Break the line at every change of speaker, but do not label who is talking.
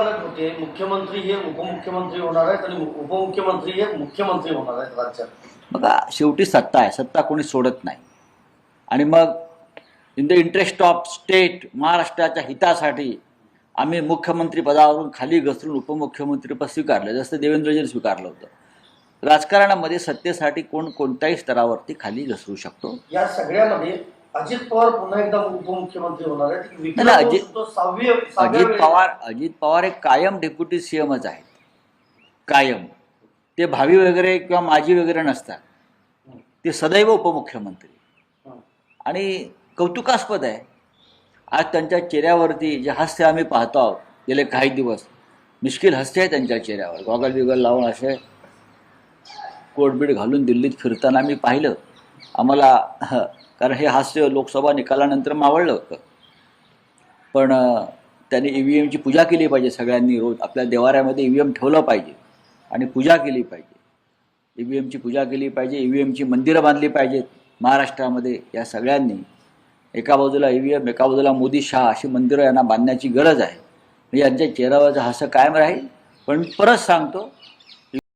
मुख्यमंत्री हे उपमुख्यमंत्री होणार आहेत आणि उपमुख्यमंत्री हे मुख्यमंत्री होणार आहेत राज्यात.
बघा शेवटी सत्ता आहे. सत्ता कोणी सोडत नाही. आणि मग in the interest of state महाराष्ट्राच्या हितासाठी आम्ही मुख्यमंत्री पदावरून खाली घसरून उपमुख्यमंत्रीपद स्वीकारलं. जसं देवेंद्रजींनी स्वीकारलं होतं. राजकारणामध्ये सत्तेसाठी कोण कोणत्याही स्तरावरती खाली घसरू शकतो.
या सगळ्यामध्ये अजित पवार पुन्हा एकदा उपमुख्यमंत्री होणार आहेत.
अजित- अजित पवार अजित पवार हे कायम डेप्युटी सी एमच आहेत. कायम. ते भावी वगैरे किंवा माजी वगैरे नसतात. ते सदैव उपमुख्यमंत्री. आणि कौतुकास्पद आहे. आज त्यांच्या चेहऱ्यावरती जे हास्य आम्ही पाहतो आहोत गेले काही दिवस मिश्किल हास्य आहे त्यांच्या चेहऱ्यावर. गॉगल बिगल लावून असे कोटबीट घालून दिल्लीत फिरताना आम्ही पाहिलं. आम्हाला कारण हे हास्य लोकसभा निकालानंतर मावळलं होतं. पण त्याने त्यांनी ई व्ही एमची पूजा केली पाहिजे सगळ्यांनी रोज. आपल्या देवाऱ्यामध्ये ई व्ही एम ठेवलं पाहिजे आणि पूजा केली पाहिजे. ई व्ही एमची पूजा केली पाहिजे ई व्ही एमची मंदिरं बांधली पाहिजेत महाराष्ट्रामध्ये या सगळ्यांनी. एका बाजूला ई व्ही एम एका बाजूला मोदी शहा अशी मंदिरं यांना बांधण्याची गरज आहे. यांच्या चेहऱ्यावरचं हास्य कायम राहील. पण परत सांगतो